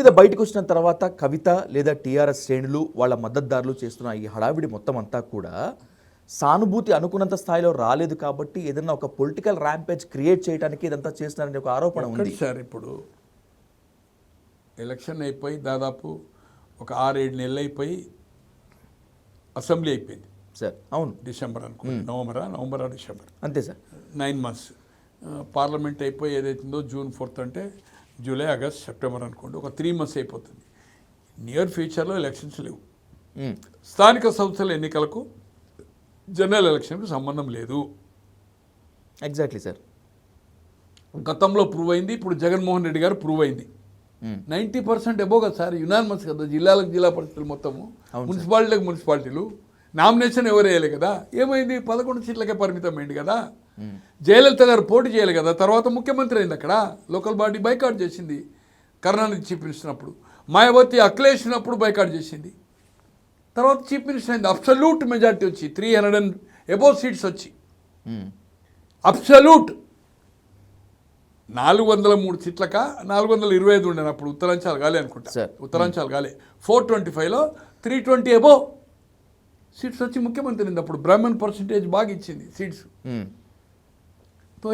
మీద బయటకు వచ్చిన తర్వాత కవిత లేదా టీఆర్ఎస్ శ్రేణులు వాళ్ళ మద్దతుదారులు చేస్తున్న ఈ హడావిడి మొత్తం అంతా కూడా సానుభూతి అనుకున్నంత స్థాయిలో రాలేదు కాబట్టి ఏదైనా ఒక పొలిటికల్ ర్యాంపేజ్ క్రియేట్ చేయడానికి ఇదంతా చేస్తున్నారని ఒక ఆరోపణ ఉంది. సార్ ఇప్పుడు? ఎలక్షన్ అయిపోయి దాదాపు ఒక ఆరేడు నెలలు అయిపోయి అసెంబ్లీ అయిపోయింది. సార్ అవును. డిసెంబర్ అనుకో నవంబరా? నవంబరా డిసెంబర్? అంతే సార్. Nine months. పార్లమెంట్ అయిపోయి ఏదైతుందో జూన్ ఫోర్త్ అంటే జూలై ఆగస్ట్ సెప్టెంబర్ అనుకోండి ఒక త్రీ మంత్స్ అయిపోతుంది. నియర్ ఫ్యూచర్లో ఎలక్షన్స్ లేవు. ఉమ్, స్థానిక సంస్థల ఎన్నికలకు జనరల్ ఎలక్షన్కి సంబంధం లేదు. ఎగ్జాక్ట్లీ సార్ గతంలో ప్రూవ్ అయింది ఇప్పుడు జగన్మోహన్ రెడ్డి గారు ప్రూవ్ అయింది. నైంటీ పర్సెంట్ ఎబో కదా సార్ యునానిమస్ కదా జిల్లాలకు జిల్లా పరిస్థితులు మొత్తము మున్సిపాలిటీలకు మున్సిపాలిటీలు నామినేషన్ ఎవరు వేయాలి కదా? ఏమైంది? పదకొండు సీట్లకే పరిమితం అయింది కదా. జయలలిత గారు పోటీ చేయాలి కదా తర్వాత ముఖ్యమంత్రి అయింది అక్కడ. లోకల్ బాడీ బైకాట్ చేసింది. కరుణానిధి చీఫ్ మినిస్టర్ అప్పుడు. మాయావతి అఖిలేష్ ఉన్నప్పుడు బైకాట్ చేసింది. తర్వాత చీఫ్ మినిస్టర్ అయింది. అబ్సల్యూట్ మెజార్టీ వచ్చి three hundred and above seats వచ్చి. Um, absolute. నాలుగు వందల మూడు సీట్లక నాలుగు వందల ఇరవై ఐదు ఉండేది అప్పుడు ఉత్తరాంచాలు కాలే అనుకుంటా. సార్. ఉత్తరాంచాలు కాలే ఫోర్ ట్వంటీ ఫైవ్లో త్రీ ట్వంటీ ఎబో సీట్స్ వచ్చి ముఖ్యమంత్రి అయింది అప్పుడు. బ్రాహ్మణ్ పర్సంటేజ్ బాగా ఇచ్చింది సీట్స్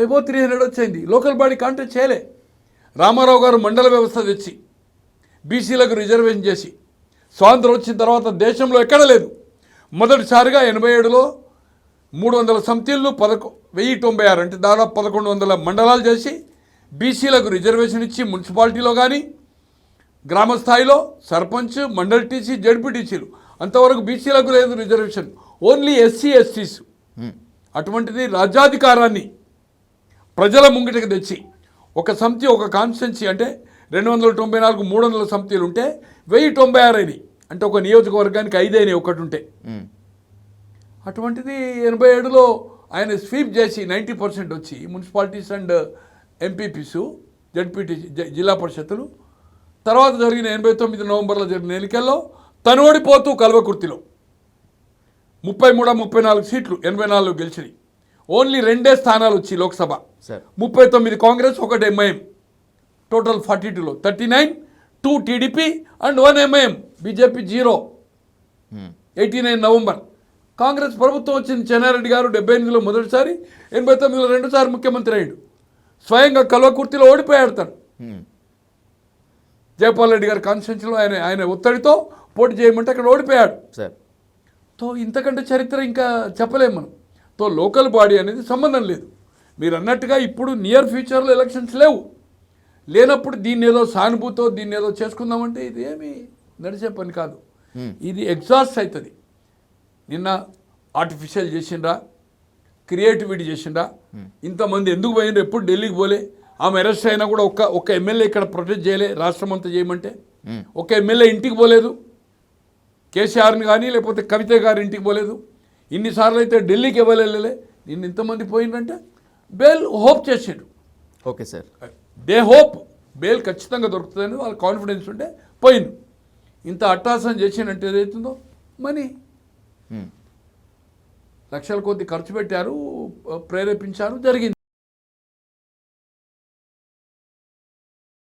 ఎబో త్రీ హండ్రెడ్ వచ్చింది లోకల్ బాడీ కాంటాక్ట్ చేయలే. రామారావు గారు మండల వ్యవస్థ తెచ్చి బీసీలకు రిజర్వేషన్ చేసి స్వాతంత్రం వచ్చిన తర్వాత దేశంలో ఎక్కడ లేదు. మొదటిసారిగా ఎనభై ఏడులో మూడు వందల సంతీళ్ళు పదకొ వెయ్యి తొంభై ఆరు అంటే దాదాపు పదకొండు వందల మండలాలు చేసి బీసీలకు రిజర్వేషన్ ఇచ్చి మున్సిపాలిటీలో కానీ గ్రామ స్థాయిలో సర్పంచ్ మండల్ టీసీ జడ్పీటీసీలు అంతవరకు బీసీలకు లేదు రిజర్వేషన్. Only SC ఎస్టీస్. అటువంటిది రాజ్యాధికారాన్ని ప్రజల ముంగిటికి తెచ్చి ఒక సమితి ఒక కాన్స్టిట్యున్సీ అంటే రెండు వందల తొంభై నాలుగు మూడు వందల సమితిలు ఉంటే వెయ్యి తొంభై ఆరు అయినాయి. అంటే ఒక నియోజకవర్గానికి ఐదు అయినాయి ఒకటి ఉంటే. అటువంటిది ఎనభై ఏడులో ఆయన స్వీప్ చేసి నైంటీ పర్సెంట్ వచ్చి మున్సిపాలిటీస్ అండ్ ఎంపీపీస్ జడ్పీటీ జిల్లా పరిషత్తులు. తర్వాత జరిగిన ఎనభై తొమ్మిది నవంబర్లో జరిగిన ఎన్నికల్లో తను ఓడిపోతూ కల్వకుర్తిలో ముప్పై మూడు ముప్పై నాలుగు సీట్లు ఎనభై నాలుగు గెలిచినాయి. ఓన్లీ రెండే స్థానాలు వచ్చి లోక్సభ. ముప్పై తొమ్మిది కాంగ్రెస్ ఒకటి ఎంఐఎం టోటల్ ఫార్టీ టూలో thirty nine two TDP and one MIM BJP zero eighty nine November Congress ప్రభుత్వం వచ్చింది చెన్నారెడ్డి గారు డెబ్బై ఎనిమిదిలో మొదటిసారి ఎనభై తొమ్మిదిలో రెండుసారి ముఖ్యమంత్రి అయ్యాడు. స్వయంగా కల్వకుర్తిలో ఓడిపోయాడు తను ఉమ్, జయపాల్ రెడ్డి గారి కాన్స్టిట్యూన్సీలో ఆయన ఆయన ఒత్తిడితో పోటీ చేయమంటే అక్కడ ఓడిపోయాడు. సార్తో ఇంతకంటే చరిత్ర ఇంకా చెప్పలేము మనం. తో లోకల్ బాడీ అనేది సంబంధం లేదు. మీరు అన్నట్టుగా ఇప్పుడు నియర్ ఫ్యూచర్లో ఎలక్షన్స్ లేవు. లేనప్పుడు దీన్ని ఏదో సానుభూతో దీన్ని ఏదో చేసుకుందామంటే ఇది ఏమి నడిచే పని కాదు. ఇది ఎగ్జాస్ట్ అవుతుంది నిన్న ఆర్టిఫిషియల్ చేసిండ్రా క్రియేటివిటీ చేసిండ్రా. ఇంతమంది ఎందుకు పోయిండ్రు ఎప్పుడు ఢిల్లీకి పోలే. ఆమె అరెస్ట్ అయినా కూడా ఒక్క ఒక్క ఎమ్మెల్యే ఇక్కడ ప్రొటెక్ట్ చేయలే రాష్ట్రం అంతా చేయమంటే. ఒక ఎమ్మెల్యే ఇంటికి పోలేదు. కేసీఆర్ని కానీ లేకపోతే కవిత గారి ఇంటికి పోలేదు. ఇన్నిసార్లు అయితే ఢిల్లీకి ఇవ్వలేలే నిన్న ఇంతమంది పోయిందంటే బేల్ హోప్ చేసాడు. Okay sir. They hope bail ఖచ్చితంగా దొరుకుతుందని వాళ్ళ కాన్ఫిడెన్స్ ఉంటే పోయింది ఇంత అట్టాసం చేసినట్టు ఏదైతుందో? మనీ. లక్షల కొద్ది ఖర్చు పెట్టారు ప్రేరేపించారు జరిగింది.